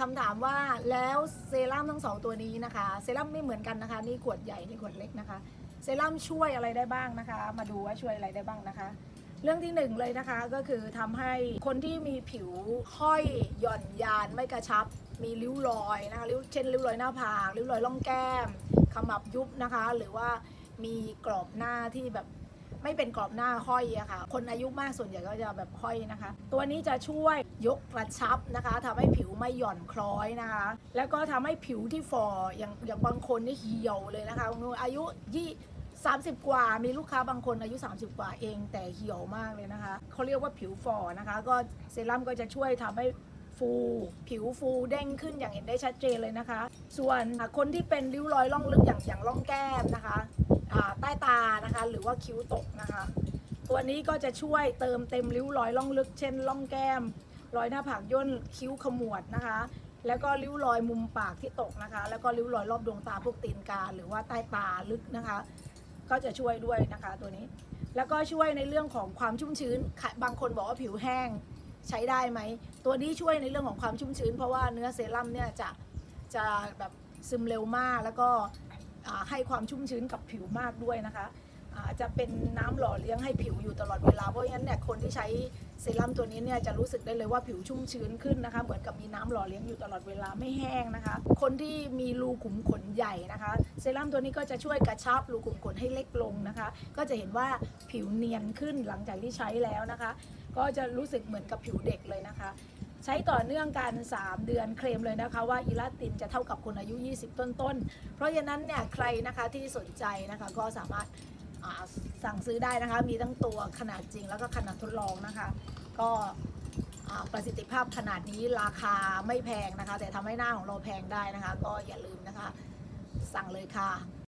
คำถามว่าแล้วเซรั่มทั้งสองตัวนี้นะคะ เซรั่มไม่เหมือนกันนะคะ นี่ขวดใหญ่นี่ขวดเล็กนะคะ เซรั่มช่วยอะไรได้บ้างนะคะ มาดูว่าช่วยอะไรได้บ้างนะคะ เรื่องที่หนึ่งเลยนะคะก็คือทำให้คนที่มีผิวห้อยหย่อนยานไม่กระชับ มีริ้วรอยนะคะริ้วเช่นริ้วรอยหน้าผากริ้วรอยล่องแก้มขมับยุบนะคะ หรือว่ามีกรอบหน้าที่แบบ ไม่เป็นกรอบหน้าห้อยอะค่ะ คนอายุมากส่วนใหญ่ก็จะแบบห้อยนะคะ ตัวนี้จะช่วยยกกระชับนะคะทำให้ผิวไม่หย่อนคล้อยนะคะ แล้วก็ทำให้ผิวที่ฝ่ออย่างอย่างบางคนนี่เหี่ยวเลยนะคะบางคนอายุยี่30 กว่ามีลูกค้าบางคนอายุ 30 กว่าเองแต่เหี่ยวมากเลยนะคะเขาเรียกว่าผิวฝ่อนะคะ ก็เซรั่มก็จะช่วยทำให้ฟูผิวฟูเด้งขึ้นอย่างเห็นได้ชัดเจนเลยนะคะ ส่วนคนที่เป็นริ้วรอยล่องลึกอย่างอย่างร่องแก้มนะคะอ่าใต้ตานะคะ ห รือว่าคิ้วตกนะคะ ตัวนี้ก็จะช่วยเติมเต็มริ้วรอยล่องลึก เช่นร่องแก้ม รอยหน้าผากย่นคิ้วขมวดนะคะ แล้วก็ริ้วรอยมุมปากที่ตกนะคะ แล้วก็ริ้วรอยรอบดวงตาพวกตีนกาหรือว่าใต้ตาลึกนะคะ ก็จะช่วยด้วยนะคะตัวนี้ แล้วก็ช่วยในเรื่องของความชุ่มชื้น บางคนบอกว่าผิวแห้งใช้ได้ไหม ตัวนี้ช่วยในเรื่องของความชุ่มชื้น เพราะว่าเนื้อเซรั่มเนี่ยจะจะแบบซึมเร็วมากแล้วก็ให้ความชุ่มชื้นกับผิวมากด้วยนะคะ จะเป็นน้ำหล่อเลี้ยงให้ผิวอยู่ตลอดเวลา เพราะฉะนั้นเนี่ยคนที่ใช้เซรั่มตัวนี้เนี่ยจะรู้สึกได้เลยว่าผิวชุ่มชื้นขึ้นนะคะ เหมือนกับมีน้ำหล่อเลี้ยงอยู่ตลอดเวลาไม่แห้งนะคะ คนที่มีรูขุมขนใหญ่นะคะ เซรั่มตัวนี้ก็จะช่วยกระชับรูขุมขนให้เล็กลงนะคะ ก็จะเห็นว่าผิวเนียนขึ้นหลังจากที่ใช้แล้วนะคะ ก็จะรู้สึกเหมือนกับผิวเด็กเลยนะคะใช้ต่อเนื่องกัน 3 เดือนเคลมเลยนะคะว่าอีลาตินจะเท่ากับคนอายุ 20 ต้นๆ เพราะฉะนั้นเนี่ยใครนะคะที่สนใจนะคะก็สามารถ สั่งซื้อได้นะคะ มีทั้งตัวขนาดจริงแล้วก็ขนาดทดลองนะคะ ก็ประสิทธิภาพขนาดนี้ราคาไม่แพงนะคะ แต่ทำให้หน้าของเราแพงได้นะคะ ก็อย่าลืมนะคะ สั่งเลยค่ะ